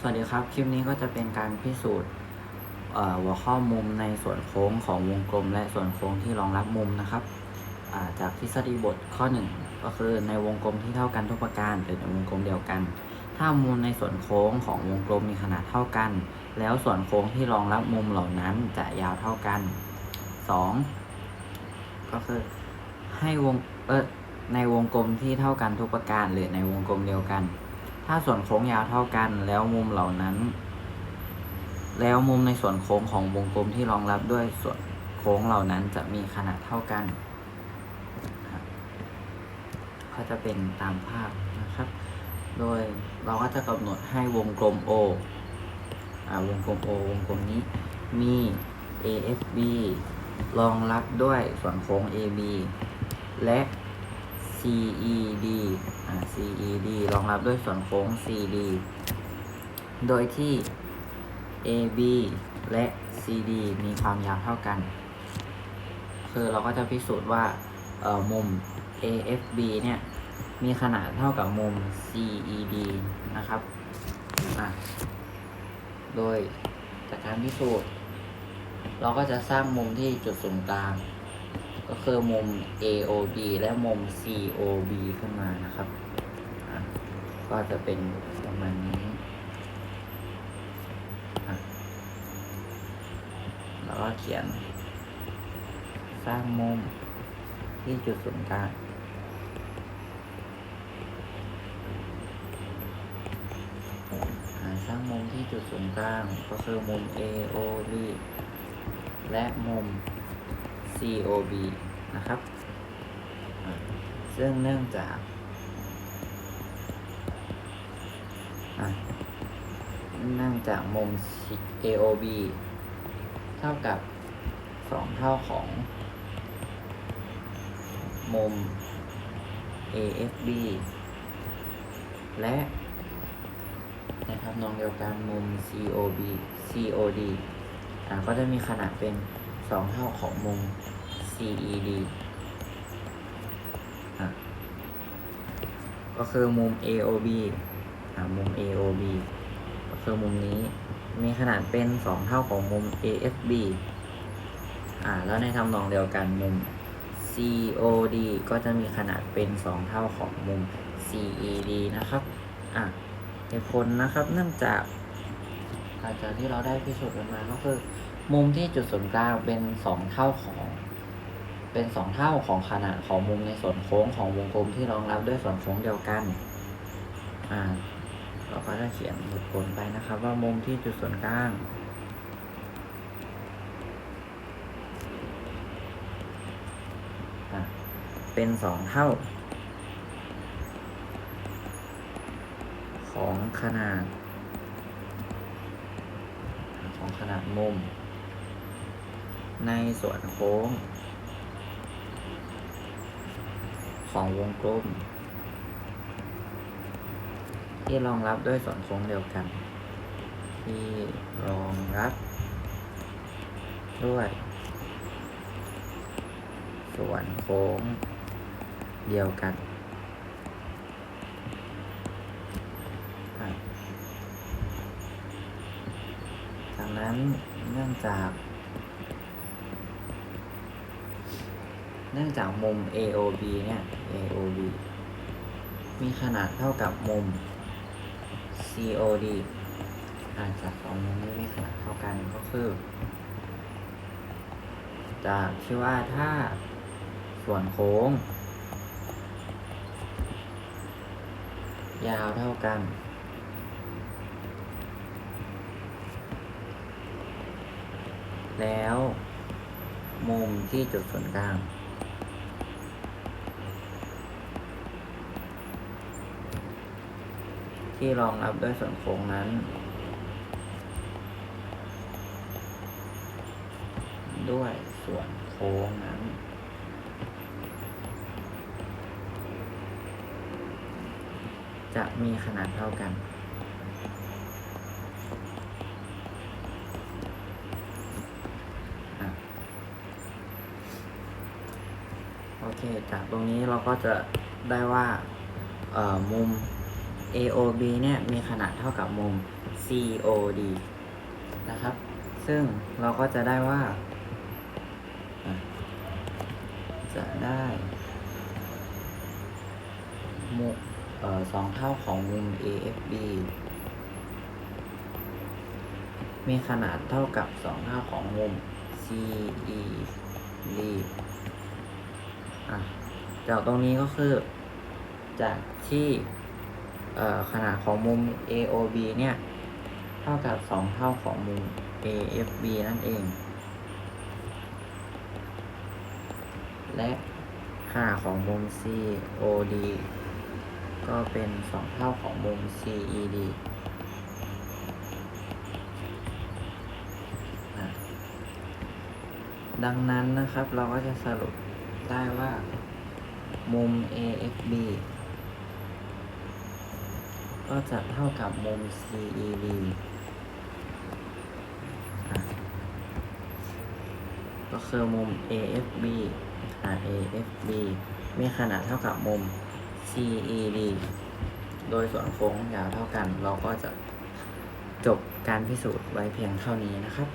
สวัสดีครับ คลิปนี้ก็จะเป็นการพิสูจน์เอ่อหัวข้อมุมในส่วนโค้งของวงกลม และส่วนโค้งที่รองรับมุมนะครับาจากทฤษฎีบทข้อ 1 ก็คือในวงกลมที่เท่ากันทุกประการหรือในวงกลมเดียวกัน ถ้ามุมในส่วนโค้งของวงกลมมีขนาดเท่ากัน แล้วส่วนโค้งที่รองรับมุมเหล่านั้นจะยาวเท่ากัน 2 ก็คือให้วงเออในวงกลมที่เท่ากันทุกประการหรือในวงกลมเดียวกัน ถ้าส่วนโค้งยาวเท่ากัน แล้วมุมเหล่านั้น แล้วมุมในส่วนโค้งของวงกลมที่รองรับด้วยส่วนโค้งเหล่านั้นจะมีขนาดเท่ากันก็จะเป็นตามภาพนะครับ โดยเราก็จะกำหนดให้วงกลม O อ่าวงกลม O วงกลมนี้มี AFB รองรับด้วยส่วนโค้ง AB และ CED CED รองรับด้วยส่วนโค้ง CD โดยที่ AB และ CD มีความยาวเท่ากัน คือเราก็จะพิสูจน์ว่ามุม AFB เนี่ย มีขนาดเท่ากับมุม CED นะครับอะโดยจากการพิสูจน์ เราก็จะสร้างมุมที่จุดศูนย์กลาง ก็คือมุม AOB และมุม COB ขึ้นมานะครับ ก็จะเป็นประมาณนี้ แล้วก็เขียน สร้างมุมที่จุดศูนย์กลางสร้างมุมที่จุดศูนย์กลางก็คือมุม AOB และมุม COB นะครับอ่าซึ่งเนื่องจากอะเนื่องจากมุม AOB เท่ากับ 2 เท่าของ มุม AFB และในทำนองเดียวกันมุม COB COD อ่าก็จะมีขนาดเป็น 2 เท่าของมุม CED อะก็คือมุม AOB อ่ามุม AOB ก็คือมุมนี้มีขนาดเป็น 2 เท่าของมุม AFB อ่า แล้วในทำนองเดียวกันมุม COD ก็จะมีขนาดเป็น 2 เท่าของมุม CED นะครับ อะเหตุผลนะครับเนื่องจากหลังจากที่เราได้พิสูจน์กันมาก็คือ มุมที่จุดศูนย์กลางเป็น 2 เท่าของ เป็น2เท่าของขนาดของมุมในส่วนโค้งของวงกลมที่รองรับด้วยส่วนโค้งเดียวกัน อ่า เราก็จะเขียนเหตุผลไปนะครับ ว่ามุมที่จุดศูนย์กลางอะเป็นสองเท่า ของขนาด ของขนาดมุม ในส่วนโค้ง ของวงกลม ที่รองรับด้วยส่วนโค้งเดียวกัน ที่รองรับ ด้วย ส่วนโค้งเดียวกันจากนั้นเนื่องจาก เนื่องจากมุม AOB เนี่ย AOB มีขนาดเท่ากับมุม COD อ่าจากสองมุมนี้มีขนาดเท่ากันก็คือ จากที่ว่าถ้าส่วนโค้ง ยาวเท่ากัน แล้วมุมที่จุดศูนย์กลาง ที่รองรับด้วยส่วนโค้งนั้น ด้วยส่วนโค้งนั้น จะมีขนาดเท่ากัน โอเค จากตรงนี้เราก็จะได้ว่ามุม AOB เนี่ยมีขนาดเท่ากับมุม COD นะครับ ซึ่งเราก็จะได้ว่า จะได้มุมเอ่อสองเท่าของมุม AFB มีขนาดเท่ากับสองเท่าของมุม CED อะจากตรงนี้ก็คือ จากที่ ขนาดของมุม AOB เนี่ย เท่ากับสองเท่าของมุม AFB นั่นเอง และขนาดของมุม COD ก็เป็นสองเท่าของมุม CED ดังนั้นนะครับเราก็จะสรุปได้ว่ามุม AFB ก็จะเท่ากับมุม CED ก็คือมุม AFB อ่า AFB มีขนาดเท่ากับมุม CED โดยส่วนโค้งยาวเท่ากัน เราก็จะจบการพิสูจน์ไว้เพียงเท่านี้นะครับ